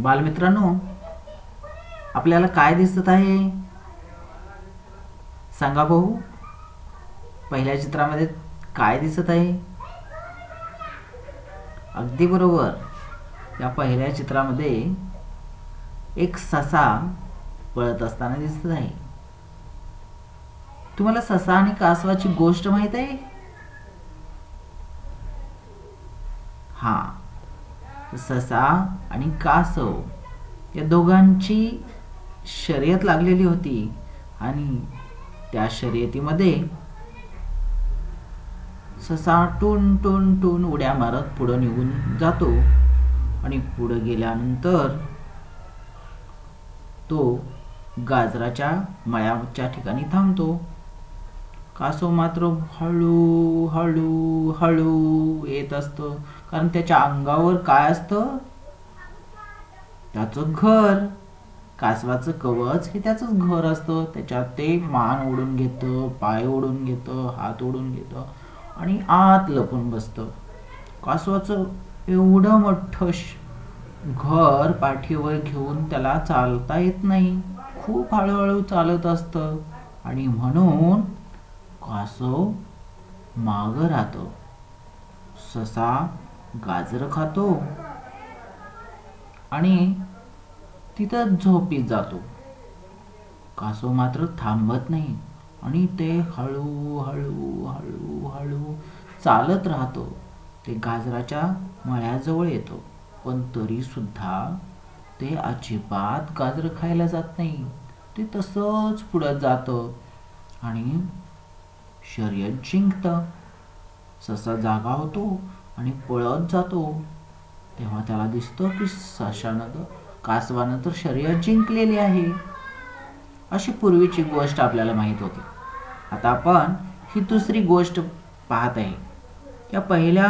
बालमित्रांनो आपल्याला काय दिसत आहे? सांगा भाऊ पहिल्या चित्रामध्ये काय दिसत आहे? अगदी बरोबर. या पहिल्या चित्रामध्ये एक ससा पळत असताना दिसत आहे. तुम्हाला ससा आणि कासवाची गोष्ट माहीत आहे? हा. ससा आणि कासव या दोघांची शर्यत लागलेली होती. आणि त्या शर्यतीमध्ये ससा टून टून टून उड्या मारत पुढं निघून जातो. आणि पुढं गेल्यानंतर तो गाजराच्या मळ्याच्या ठिकाणी थांबतो. कासव मात्र हळू हळू हळू येत असतो. कारण त्याच्या अंगावर काय असतं? त्याचं घर. कासवाचं कवच हे त्याचंच घर असतं. त्याच्यात ते मान ओढून घेतं पाय ओढून घेतं हात ओढून घेतं आणि आत लपून बसतं. कासवाचं एवढं मोठं घर पाठीवर घेऊन त्याला चालता येत नाही. खूप हळूहळू चालत असतं. आणि म्हणून कासव माग राहतो. ससा गाजर खातो आणि तिथं झोपीत जातो. कासव मात्र थांबत नाही आणि ते हळू हळू हळू हळू चालत राहतो. ते गाजराच्या मळ्याजवळ येतो. पण तरी सुद्धा ते अजिबात गाजर खायला जात नाही. ते तसंच पुढं जातं आणि शर्यत जिंकतं. ससा जागा होतो आणि पळत जातो. तेव्हा त्याला दिसतं की सशानं तर कासवानं तर शर्यत जिंकलेली आहे. अशी पूर्वीची गोष्ट आपल्याला माहीत होती. आता आपण ही दुसरी गोष्ट पाहत आहे. या पहिल्या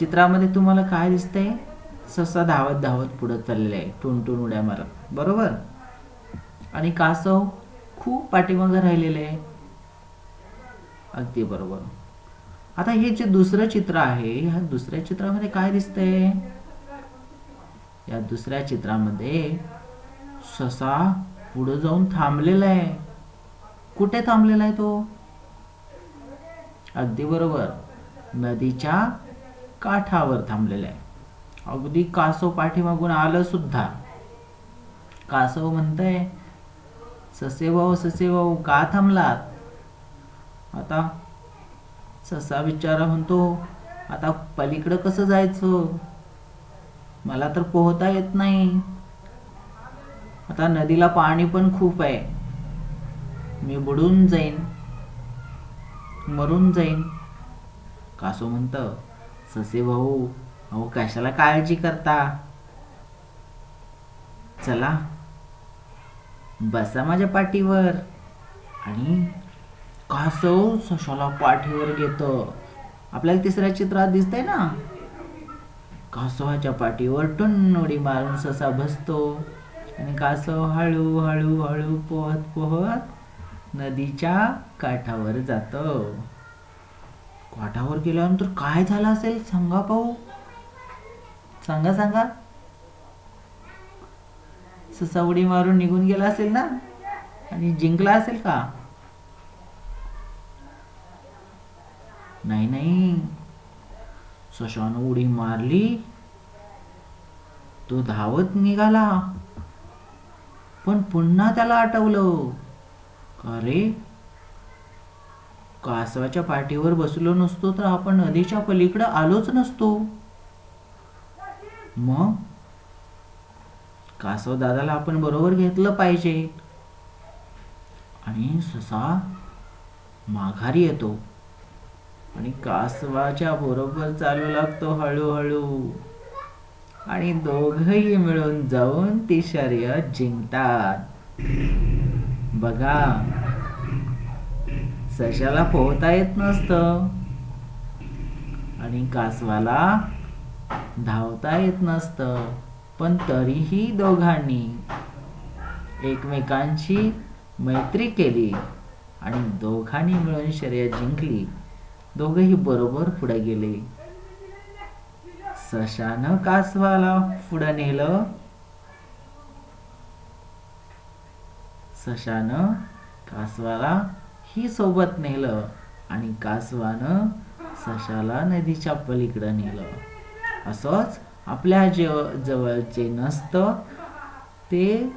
चित्रामध्ये तुम्हाला काय दिसतंय? ससा धावत धावत पुढं चाललेला आहे. टुनटुन उड्या मारत. बरोबर? आणि कासव खूप पाठीमागं राहिलेले आहे. अगदी बरोबर. आता हे जे दुसरं चित्र आहे ह्या दुसऱ्या चित्रामध्ये काय दिसतंय? या दुसऱ्या चित्रामध्ये ससा पुढे जाऊन थांबलेला आहे. कुठे थांबलेला आहे तो? अगदी बरोबर. नदीच्या काठावर थांबलेला आहे. अगदी कासव पाठीमागून आलं सुद्धा. कासव म्हणतंय ससे भाऊ ससे भाऊ का थांबलात? आता ससा विचारा म्हणतो आता पलीकडं कसं जायचं? मला तर पोहता येत नाही. आता नदीला पाणी पण खूप आहे. मी बुडून जाईन. मरून जाईन. कासो म्हणत ससे भाऊ अहो कशाला काळजी करता? चला बसा माझ्या पाठीवर आणि कासव हो सशाला पाठीवर घेत? आपल्याला तिसऱ्या चित्रात दिसतंय ना? कासवाच्या पाठीवर टुन्न उडी मारून ससा बसतो? आणि कासव हळू हळू हळू पोहत पोहत नदीच्या काठावर जात. काठावर गेल्यानंतर काय झालं असेल? सांगा पाहू. सांगा सांगा. ससा उडी मारून निघून गेला असेल ना? आणि जिंकला असेल का? नाही नाही. सशानं उडी मारली. तो धावत निघाला. पण पुन्हा त्याला आठवलं का रे? कासवाच्या पाठीवर बसलो नसतो तर आपण नदीच्या पलीकडे आलोच नसतो. मग? कासव दादाला आपण बरोबर घेतलं पाहिजे. आणि ससा माघारी येतो. आणि कासवाच्या बरोबर चालू लागतो हळूहळू. आणि दोघही मिळून जाऊन ती शर्यत जिंकतात. बघा सशाला पोहता येत नसतं. आणि कासवाला धावता येत नसतं. पण तरीही दोघांनी एकमेकांची मैत्री केली आणि दोघांनी मिळून शर्यत जिंकली. दोघेही बरोबर पुढे गेले. सशान कासवाला पुढे नेलं. सशान कासवाला ही सोबत नेलं आणि कासवानं सशाला नदीच्या पलीकडे नेलं. असंच आपल्या जेव जवळचे नसत ते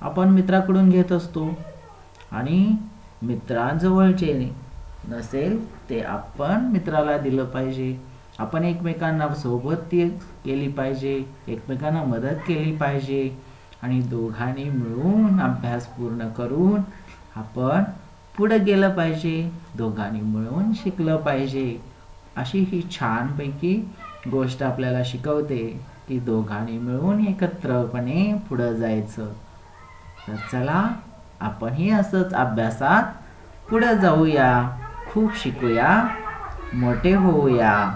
आपण मित्राकडून घेत असतो. आणि मित्रांजवळचे नसेल ते आपण मित्राला दिलं पाहिजे. आपण एकमेकांना सोबत केली पाहिजे एकमेकांना मदत केली पाहिजे आणि दोघांनी मिळून अभ्यास पूर्ण करून आपण पुढं गेलं पाहिजे दोघांनी मिळून शिकलं पाहिजे. अशी ही छानपैकी गोष्ट आपल्याला शिकवते की दोघांनी मिळून एकत्रपणे पुढं जायचं. तर चला आपणही असंच अभ्यासात पुढं जाऊया. खूप शिकूया. मोठे होऊया.